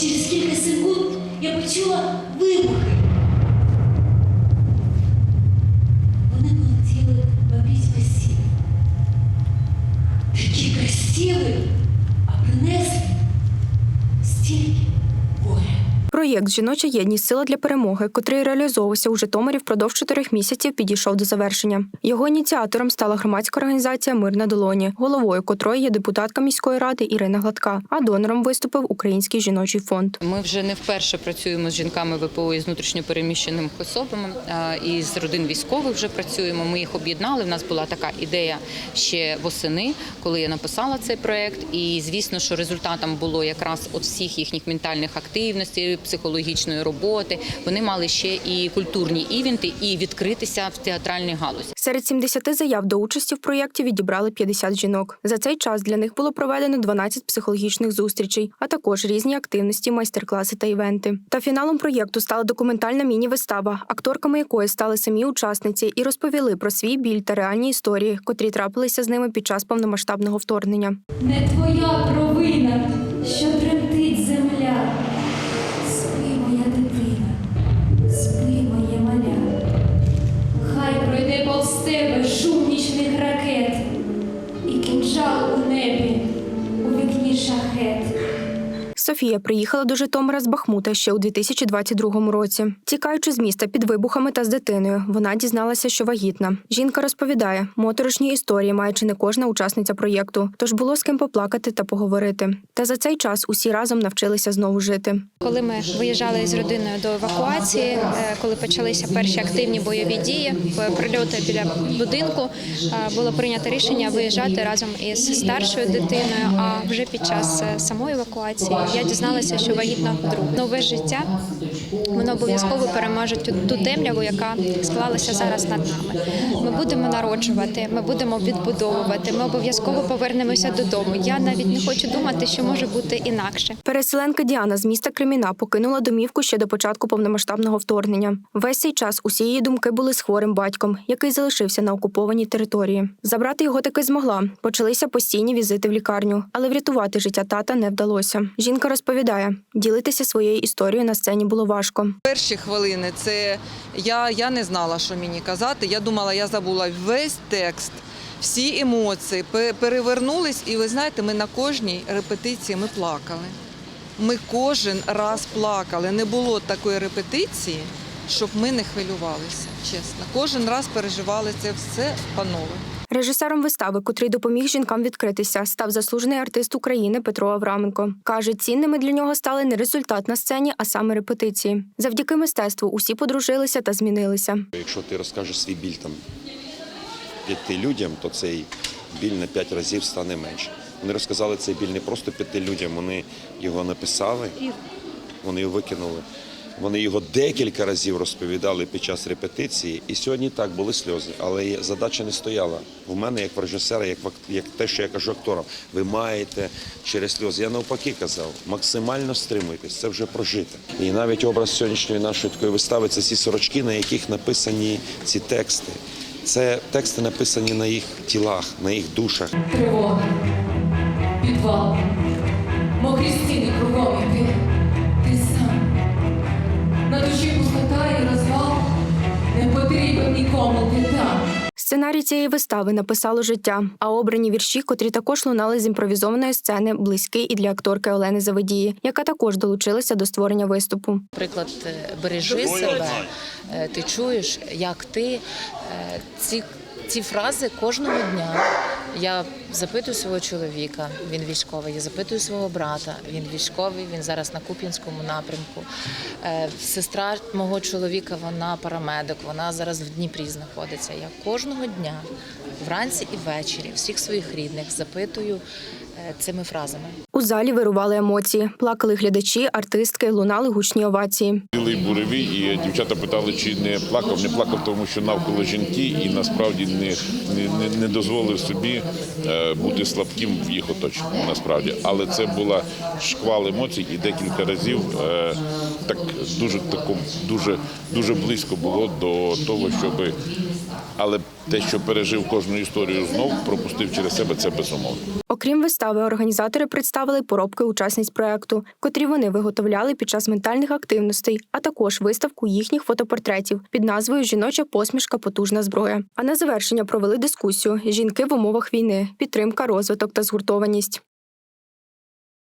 Через кілька секунд я почула вибухи. Вони полетіли в обіць весілля. Такі красиві, а принесли стільки. Проєкт Жіноча єдність сила для перемоги, котрий реалізовувався у Житомирі впродовж чотирьох місяців, підійшов до завершення. Його ініціатором стала громадська організація Мир на долоні, головою котрої є депутатка міської ради Ірина Гладка, а донором виступив Український жіночий фонд. Ми вже не вперше працюємо з жінками ВПО і з внутрішньопереміщеними особами і з родин військових вже працюємо. Ми їх об'єднали. У нас була така ідея ще восени, коли я написала цей проект. І звісно, що результатом було якраз от всіх їхніх ментальних активностей, психологічної роботи. Вони мали ще і культурні івенти, і відкритися в театральній галузі. Серед 70 заяв до участі в проєкті відібрали 50 жінок. За цей час для них було проведено 12 психологічних зустрічей, а також різні активності, майстер-класи та івенти. Та фіналом проєкту стала документальна міні-вистава, акторками якої стали самі учасниці і розповіли про свій біль та реальні історії, котрі трапилися з ними під час повномасштабного вторгнення. Не твоя провина, що тремтить земля. Софія приїхала до Житомира з Бахмута ще у 2022 році. Тікаючи з міста під вибухами та з дитиною, вона дізналася, що вагітна. Жінка розповідає, моторошні історії має чи не кожна учасниця проєкту, тож було з ким поплакати та поговорити. Та за цей час усі разом навчилися знову жити. Коли ми виїжджали з родиною до евакуації, е, коли почалися перші активні бойові дії, прильоти біля будинку, е, було прийнято рішення виїжджати разом із старшою дитиною. А вже під час е, самої евакуації я дізналася, що вагітна вдруге. Нове життя воно обов'язково переможе ту, ту темряву, яка склалася зараз над нами. Ми будемо народжувати, ми будемо відбудовувати. Ми обов'язково повернемося додому. Я навіть не хочу думати, що може бути інакше. Переселенка Діана з міста Креміна покинула домівку ще до початку повномасштабного вторгнення. Весь цей час усі її думки були з хворим батьком, який залишився на окупованій території. Забрати його таки змогла. Почалися постійні візити в лікарню, але врятувати життя тата не вдалося. Жінка розповідає, ділитися своєю історією на сцені було важко. Перші хвилини це я, я не знала, що мені казати. Я думала, я забула весь текст, всі емоції перевернулись, і ви знаєте, ми на кожній репетиції ми плакали. Ми кожен раз плакали. Не було такої репетиції, щоб ми не хвилювалися. Чесно, кожен раз переживали це все панове. Режисером вистави, котрий допоміг жінкам відкритися, став заслужений артист України Петро Авраменко. Каже, цінними для нього стали не результат на сцені, а саме репетиції. Завдяки мистецтву усі подружилися та змінилися. Якщо ти розкажеш свій біль там п'яти людям, то цей біль на п'ять разів стане менше. Вони розказали цей біль не просто п'яти людям, вони його написали, вони його викинули. Вони його декілька разів розповідали під час репетиції, і сьогодні так були сльози. Але задача не стояла. У мене, як в режисера, як, в як те, що я кажу акторам, ви маєте через сльози. Я навпаки казав, максимально стримуйтесь, це вже прожите. І навіть образ сьогоднішньої нашої такої вистави це ці сорочки, на яких написані ці тексти. Це тексти написані на їх тілах, на їх душах. Тривога, підвал, мокрі стіни кругом і Сценарій цієї вистави написало життя, а обрані вірші, котрі також лунали з імпровізованої сцени, близькі і для акторки Олени Заводії, яка також долучилася до створення виступу. Приклад бережи себе. Е, Ти чуєш, як ти е, ці, ці фрази кожного дня. Я запитую свого чоловіка, він військовий. Я запитую свого брата, він військовий. Він зараз на Куп'янському напрямку. Е, Сестра мого чоловіка, вона парамедик, вона зараз в Дніпрі знаходиться. Я кожного дня, вранці і ввечері, всіх своїх рідних запитую е, цими фразами. У залі вирували емоції, плакали глядачі, артистки, лунали гучні овації. Білий буревій, і дівчата питали, чи не плакав. Не плакав, тому що навколо жінки і насправді не, не, не, дозволив собі е, бути слабким в їх оточенні. Насправді, але це була шквал емоцій, і декілька разів е, так дуже тако, дуже дуже близько було до того, щоб. Але те, що пережив кожну історію знов, пропустив через себе, це безумовно. Окрім вистави, організатори представили поробки учасниць проекту, котрі вони виготовляли під час ментальних активностей, а також виставку їхніх фотопортретів під назвою Жіноча посмішка потужна зброя. А на завершення провели дискусію Жінки в умовах війни, підтримка, розвиток та згуртованість.